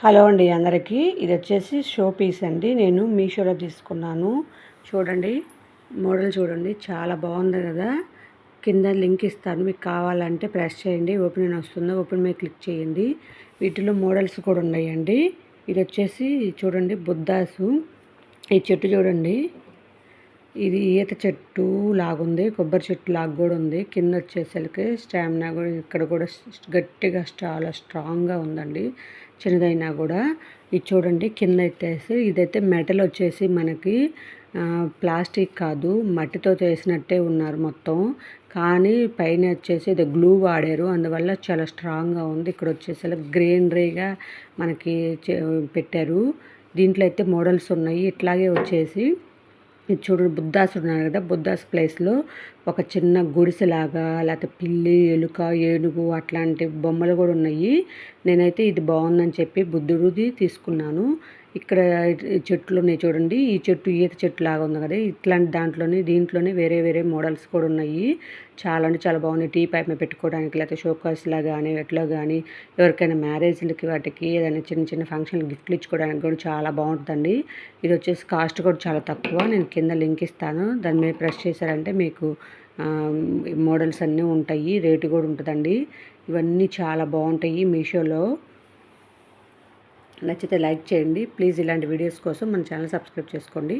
Hello అండి అందరికీ. ఇది వచ్చేసి షో పీస్ అండి. నేను మీషోలో తీసుకున్నాను. చూడండి మోడల్ చూడండి. చాలా బాగుంది కదా. కింద లింక్ ఇస్తాను. మీకు కావాలంటే ప్రెస్ చేయండి. ఓపెన్ అని వస్తుందో ఓపెన్ మీద క్లిక్ చేయండి. వీటిలో మోడల్స్ కూడా ఉన్నాయండి. ఇది వచ్చేసి చూడండి బుద్ధాసు ఈ చెట్టు చూడండి. ఇది ఈత చెట్టు లాగుంది కొబ్బరి చెట్టు లాగా కూడా ఉంది. కింద వచ్చేసరికి స్టామినా కూడా ఇక్కడ కూడా గట్టిగా చాలా స్ట్రాంగ్గా ఉందండి. చిన్నదైనా కూడా. ఇది చూడండి కింద ఎత్తేసి ఇదైతే మెటల్ వచ్చేసి మనకి ప్లాస్టిక్ కాదు మట్టితో చేసినట్టే ఉన్నారు మొత్తం. కానీ పైన వచ్చేసి ఇది గ్లూ వాడారు అందువల్ల చాలా స్ట్రాంగ్గా ఉంది. ఇక్కడ వచ్చేసరికి గ్రీనరీగా మనకి పెట్టారు. దీంట్లో అయితే మోడల్స్ ఉన్నాయి. ఇట్లాగే వచ్చేసి ఇది చూడండి బుద్ధాసుడు ఉన్నారు కదా బుద్ధాస్ ప్లేస్లో ఒక చిన్న గుడిసెలాగా లేకపోతే పిల్లి ఎలుక ఏనుగు అట్లాంటి బొమ్మలు కూడా ఉన్నాయి. నేనైతే ఇది బాగుందని చెప్పి బుద్ధుడిది తీసుకున్నాను. ఇక్కడ చెట్లు ఉన్నాయి చూడండి. ఈ చెట్టు ఈత చెట్టు లాగా ఉంది కదా. ఇట్లాంటి దాంట్లోనే దీంట్లోనే వేరే వేరే మోడల్స్ కూడా ఉన్నాయి. చాలా అంటే చాలా బాగున్నాయి. టీ పైప్ మీద పెట్టుకోవడానికి లేకపోతే షోకాస్లా కానీ ఎట్లా కానీ ఎవరికైనా మ్యారేజ్లకి వాటికి ఏదైనా చిన్న చిన్న ఫంక్షన్ గిఫ్ట్లు ఇచ్చుకోవడానికి కూడా చాలా బాగుంటుందండి. ఇది వచ్చేసి కాస్ట్ కూడా చాలా తక్కువ. నేను కింద లింక్ ఇస్తాను. దాని మీద ప్రెస్ చేశారంటే మీకు మోడల్స్ అన్నీ ఉంటాయి. రేటు కూడా ఉంటుందండి. ఇవన్నీ చాలా బాగుంటాయి మీషోలో. నచ్చితే లైక్ చేయండి. ప్లీజ్ ఇలాంటి వీడియోస్ కోసం మన ఛానల్ సబ్స్క్రైబ్ చేసుకోండి.